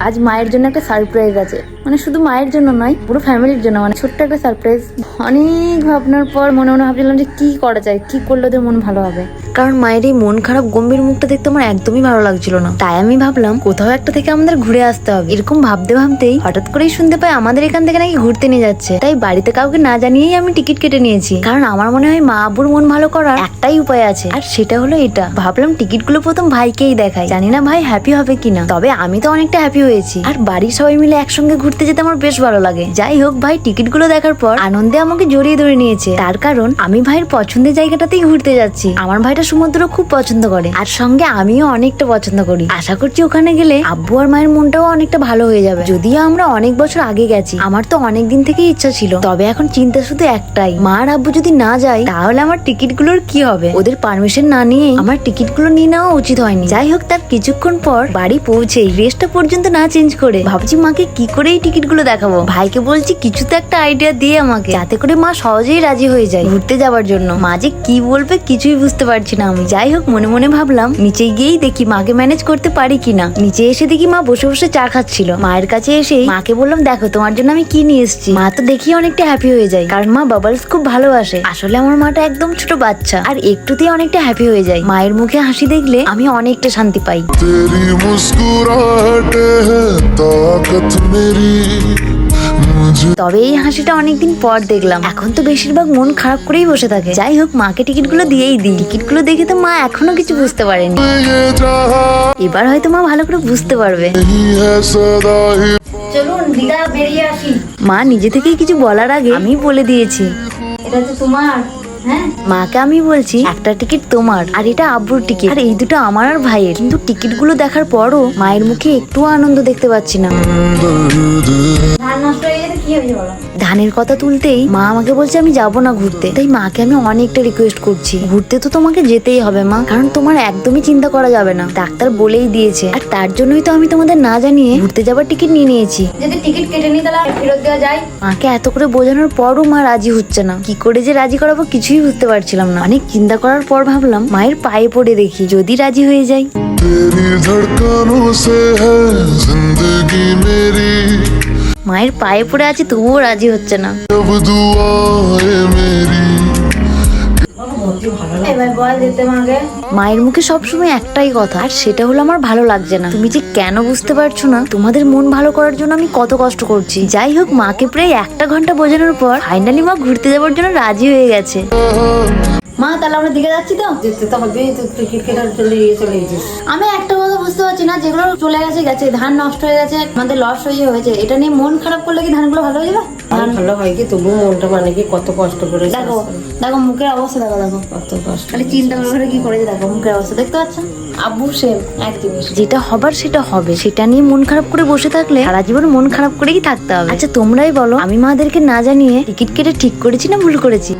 আজ মায়ের জন্য একটা সারপ্রাইজ আছে। মানে শুধু মায়ের জন্য নয়, পুরো ফ্যামিলির জন্য। মানে ছোট্ট একটা সারপ্রাইজ অনেক ভাবনার পর মনে মনে ভাবছিলাম যে কি করা যায়, কি করলে ওদের মন ভালো হবে। কারণ মায়ের এই মন খারাপ গম্ভীর মুখটা দেখতে আমার একদমই ভালো লাগছিল না। তাই আমি ভাবলাম, কোথাও একটা থেকে আমাদের ঘুরে আসতে হবে। এরকম ভাবতে ভাবতেই হঠাৎ করেই শুনতে পাই আমাদের এখান থেকে নাকি ঘুরতে নিয়ে যাচ্ছে। তাই বাড়িতে কাউকে না জানিয়েই আমি টিকিট কেটে নিয়েছি। কারণ আমার মনে হয় মা আব্বুর মন ভালো করার একটাই উপায় আছে। আর সেটা হলো এটা। ভাবলাম টিকিটগুলো প্রথম ভাইকেই দেখাই। জানি না ভাই হ্যাপি হবে কিনা। তবে আমি তো অনেকটা হ্যাপি হয়েছি। আর বাড়ির সবাই মিলে একসঙ্গে ঘুরতে যেতে আমার বেশ ভালো লাগে। যাই হোক ভাই, টিকিটগুলো দেখার পর আনন্দে আমাকে জড়িয়ে ধরে নিয়েছে। তার কারণ আমি ভাইয়ের পছন্দের জায়গাটাতেই ঘুরতে যাচ্ছি। আমার ভাইটা সমুদ্র খুব পছন্দ করে। আর সঙ্গে আমিও অনেকটা পছন্দ করি। আশা করছি ওখানে গেলে আব্বু আর মায়ের মনটাও অনেকটা ভালো হয়ে যাবে। যদিও আমরা অনেক বছর আগে গেছি। আমার তো অনেক দিন থেকেই ইচ্ছা ছিল। তবে এখন চিন্তা শুধু একটাই। মা আর আব্বু যদি না যায়, তাহলে আমার টিকিটগুলোর কি হবে? ওদের পারমিশন না নিয়ে আমার টিকিটগুলো নিয়ে নেওয়া উচিত হয়নি। যাই হোক, তার কিছুক্ষণ পর বাড়ি পৌঁছেই রেস্টটা পর্যন্ত না চেঞ্জ করে ভাবছি মাকে কি করে এই টিকিটগুলো দেখাবো। ভাইকে বলছি কিছু তো একটা আইডিয়া দিয়ে আমাকে, যাতে করে মা সহজেই রাজি হয়ে যায় ঘুরতে যাওয়ার জন্য। মা যে কি বলবে কিছুই বুঝতে পারছি না, আমি যাই হোক, মনে মনে ভাবলাম নিচে গিয়েই দেখি মাকে ম্যানেজ করতে পারি কিনা। নিচে এসে দেখি মা বসে বসে চা খাচ্ছিল। মায়ের কাছে এসেই মাকে বললাম, দেখো, তোমার জন্য আমি কি নিয়ে এসেছি? মা তো দেখি অনেকটা হ্যাপি হয়ে যায়, কারণ মা বাবলস খুব ভালোবাসে। আসলে আমার মাটা একদম ছোট বাচ্চা, আর একটুতেই অনেকটা হ্যাপি হয়ে যায়। মায়ের মুখে হাসি দেখলে আমি অনেকটা শান্তি পাই। তবে এই হাসিটা অনেকদিন পর দেখলাম। এখন তো বেশিরভাগ মন খারাপ করেই বসে থাকে। যাই হোক, মাকে টিকিটগুলো দিয়েই দিই। টিকিটগুলো দেখে তো মা এখনও কিছু বুঝতে পারেনি। এবার হয়তো মা ভালো করে বুঝতে পারবে। চলুন বেরিয়ে আসি। মা নিজে থেকেই কিছু বলার আগে আমি বলে দিয়েছি। এটা তো তোমার। হ্যাঁ। মাকে আমি বলছি একটা টিকিট তোমার আর এটা আব্বুর টিকিট। আর এই দুটো আমার আর ভাইয়ের। কিন্তু টিকিটগুলো দেখার পরও মায়ের মুখে একটু আনন্দ দেখতে পাচ্ছি না। নষ্ট হয়ে কি বলো? ধানের কথা তুলতেই মা আমাকে বলছে আমি যাব না ঘুরতে তাই মাকে আমি অনেকটা রিকোয়েস্ট করছি ঘুরতে তো তোমাকে যেতেই হবে মা কারণ তোমার একদমই চিন্তা করা যাবে না ডাক্তার বলেই দিয়েছে আর তার জন্যই তো আমি তোমাদের না জানিয়ে ঘুরতে যাবার টিকিট নিয়ে নিয়েছি যদি টিকিট কেটে নিই তাহলে ফেরত দেওয়া যায় মাকে এত করে বোঝানোর পরও মা রাজি হচ্ছে না কি করে যে রাজি করাবো কিছুই বুঝতে পারছিলাম না অনেক চিন্তা করার পর ভাবলাম মায়ের পায়ে পড়ে দেখি যদি রাজি হয়ে যায় तेरी धड़कनों से है जिंदगी मेरी মায়ের পায়ে পড়ে আছে তবুও রাজি হচ্ছে না। মায়ের মুখে সবসময় একটাই কথা আর সেটা হলো আমার ভালো লাগছে না। তুমি যে কেন বুঝতে পারছ না? তোমাদের মন ভালো করার জন্য আমি কত কষ্ট করছি। যাই হোক মাকে প্রায় একটা ঘণ্টা বোঝানোর পর ফাইনালি মা ঘুরতে যাওয়ার জন্য রাজি হয়ে গেছে। মা তাহলে আমরা দিকে যাচ্ছি তো? যেতে তো হবে তুই কেটে চলে গিয়ে চলে গেছিস আমি একটা কথা বুঝতে পারছি না যেগুলো চলে গেছে গেছে ধান নষ্ট হয়ে গেছে আমাদের লস হয়ে হয়েছে এটা নিয়ে মন খারাপ করলে কি ধানগুলো ভালো হয়ে যাবে? আর ভালো হয় কি? তবু মনটা মানে কি কত কষ্ট করে দেখো দেখো মুখের অবস্থা দেখো দেখো। কত কষ্ট খালি চিন্তা করে করে কি করেছে দেখো মুখের অবস্থা দেখতে পাচ্ছ? আব্বু সেম এক জিনিস যেটা হবার সেটা হবে। সেটা নিয়ে মন খারাপ করে বসে থাকলে সারা জীবন মন খারাপ করেই থাকতে হবে। আচ্ছা তোমরাই বলো। আমি মাদেরকে না জানিয়ে টিকিট কেটে ঠিক করেছি না ভুল করেছি?